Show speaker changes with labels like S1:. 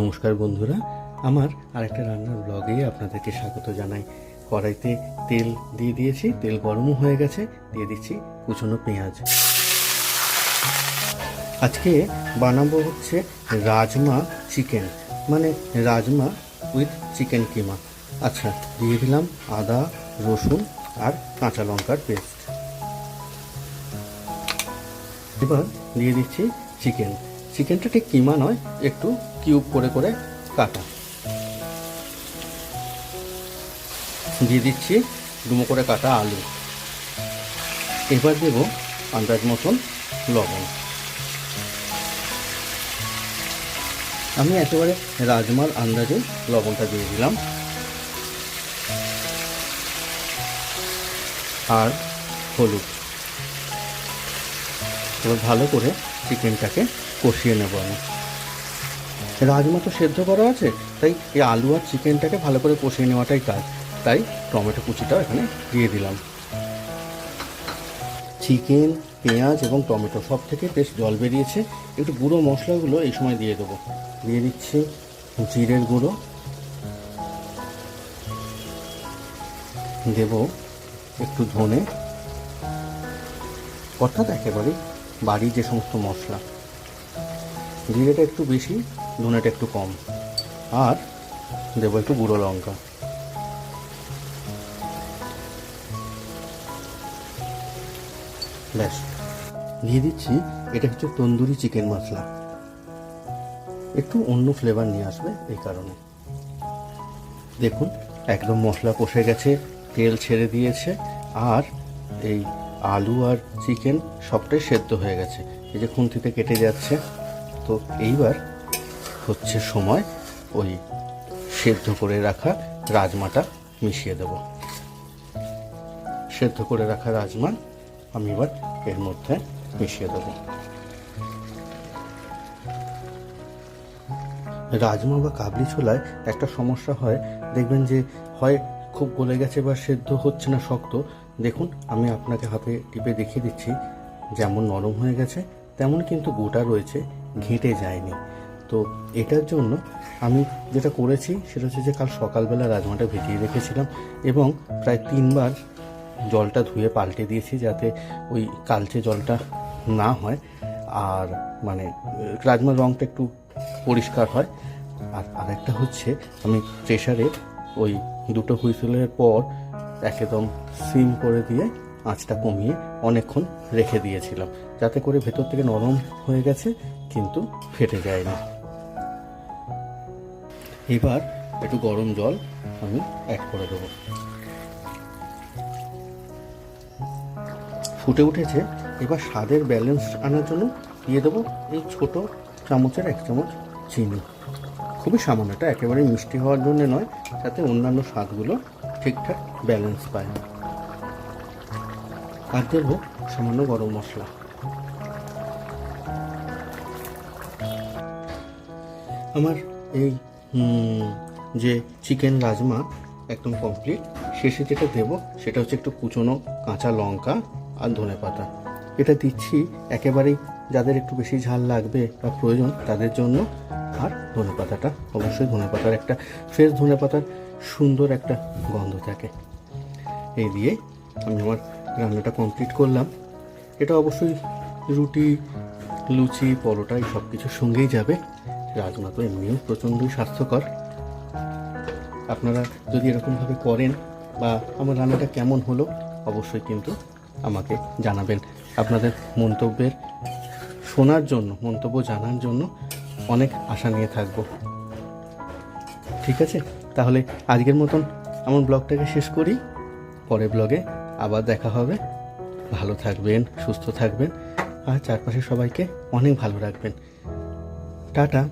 S1: নমস্কার বন্ধুরা, আমার আরেকটা রান্নার ব্লগে আপনাদেরকে স্বাগত জানাই। কড়াইতে তেল দিয়ে দিয়েছি, তেল গরমও হয়ে গেছে, দিয়ে দিচ্ছি কুচনো পেঁয়াজ। আজকে বানাবো হচ্ছে রাজমা চিকেন মানে রাজমা উইথ চিকেন কিমা। আচ্ছা দিয়ে দিলাম আদা, রসুন আর কাঁচা লঙ্কার পেস্ট। এবার দিয়ে দিচ্ছি চিকেন। চিকেনটা ঠিক কিমা নয়, একটু কিউব করে করে কাটা। দিয়ে দিচ্ছি ডুমো করে কাটা আলু। এবার দেবো আন্দাজ মতন লবণ। আমি একেবারে রাজমার আন্দাজে লবণটা দিয়ে দিলাম। আর হলুদ। এবার ভালো করে চিকেনটাকে কষিয়ে নেব আমি। রাজমা তো সেদ্ধ করা আছে, তাই এই আলু আর চিকেনটাকে ভালো করে কষিয়ে নেওয়াটাই কাজ। তাই টমেটো কুচিটাও এখানে দিয়ে দিলাম। চিকেন, পেঁয়াজ এবং টমেটো সব থেকে বেশ জল বেরিয়েছে। একটু গুঁড়ো মশলাগুলো এই সময় দিয়ে দেবো। দিয়ে দিচ্ছি জিরের গুঁড়ো। দেব একটু ধনে। অর্থাৎ একেবারে বাড়ির যে সমস্ত মশলা, জিরেটা একটু বেশি ধনেটা একটু কম। আর দেবো একটু গুঁড়ো লঙ্কা। ব্যাস, দিয়ে দিচ্ছি, এটা হচ্ছে তন্দুরি চিকেন মশলা। একটু অন্য ফ্লেভার নিয়ে আসবে এই কারণে। দেখুন, একদম মশলা কষে গেছে, তেল ছেড়ে দিয়েছে, আর এই আলু আর চিকেন সবটাই সেদ্ধ হয়ে গেছে। এই যে খুন্তিতে কেটে যাচ্ছে। তো এইবার হচ্ছে সময় ওই সেদ্ধ করে রাখা রাজমাটা মিশিয়ে দেব। সেদ্ধ করে রাখা রাজমা আমি এবার এর মধ্যে মিশিয়ে দেবো। রাজমা বা কাবলি ছোলায় একটা সমস্যা হয়। দেখবেন যে হয় খুব গলে গেছে বা সেদ্ধ হচ্ছে না, শক্ত। দেখুন, আমি আপনাকে হাতে টিপে দেখিয়ে দিচ্ছি। যেমন নরম হয়ে গেছে, তেমন কিন্তু গোটা রয়েছে, ঘেঁটে যায়নি। তো এটার জন্য আমি যেটা করেছি সেটা হচ্ছে যে কাল সকালবেলা রাজমাটা ভিজিয়ে রেখেছিলাম এবং প্রায় তিনবার জলটা ধুয়ে পাল্টে দিয়েছি যাতে ওই কালচে জলটা না হয়। আর মানে রাজমার রঙটা একটু পরিষ্কার হয়। আর আরেকটা হচ্ছে আমি প্রেশারে ওই দুটো হুইসেলের পর একদম সিম করে দিয়ে আঁচটা কমিয়ে অনেকক্ষণ রেখে দিয়েছিলাম। যাতে করে ভেতর থেকে নরম হয়ে গেছে, কিন্তু ফেটে যায়নি। এবার একটু গরম জল আমি অ্যাড করে দেবো। ফুটে উঠেছে। এবার স্বাদের ব্যালেন্স আনার জন্য দিয়ে দেবো এই ছোট চামচের এক চামচ চিনি। খুবই সামান্য, এটা একেবারে মিষ্টি হওয়ার জন্য নয়, যাতে অন্যান্য স্বাদগুলো ঠিকঠাক ব্যালেন্স পায়। আর দেবো সামান্য গরম মশলা। আমার এই যে চিকেন রাজমা একদম কমপ্লিট শেষে যেটা দেব সেটা হচ্ছে একটু কুচনো কাঁচা লঙ্কা আর ধনে পাতা। এটা দিচ্ছি একেবারেই যাদের একটু বেশি ঝাল লাগবে বা প্রয়োজন তাদের জন্য। আর ধনে পাতাটা, অবশ্যই ধনে পাতার একটা ফ্রেশ ধনে পাতার সুন্দর একটা গন্ধ থাকে। এই দিয়ে আমি আমার রান্নাটা কমপ্লিট করলাম। এটা অবশ্যই রুটি, লুচি, পরোটা, এই সব কিছুর সঙ্গেই যাবে। রাজমা তো এমনিও প্রচণ্ডই স্বাস্থ্যকর আপনারা যদি এরকমভাবে করেন বা আমার রান্নাটা কেমন হলো, অবশ্যই কিন্তু আমাকে জানাবেন। আপনাদের মন্তব্যের শোনার জন্য, মন্তব্য জানার জন্য অনেক আশা নিয়ে থাকব। ঠিক আছে? তাহলে আজকের মতন আমার ব্লগটাকে শেষ করি। পরের ব্লগে আবার দেখা হবে। ভালো থাকবেন, সুস্থ থাকবেন, আর চারপাশে সবাইকে অনেক ভালো রাখবেন। টাটা।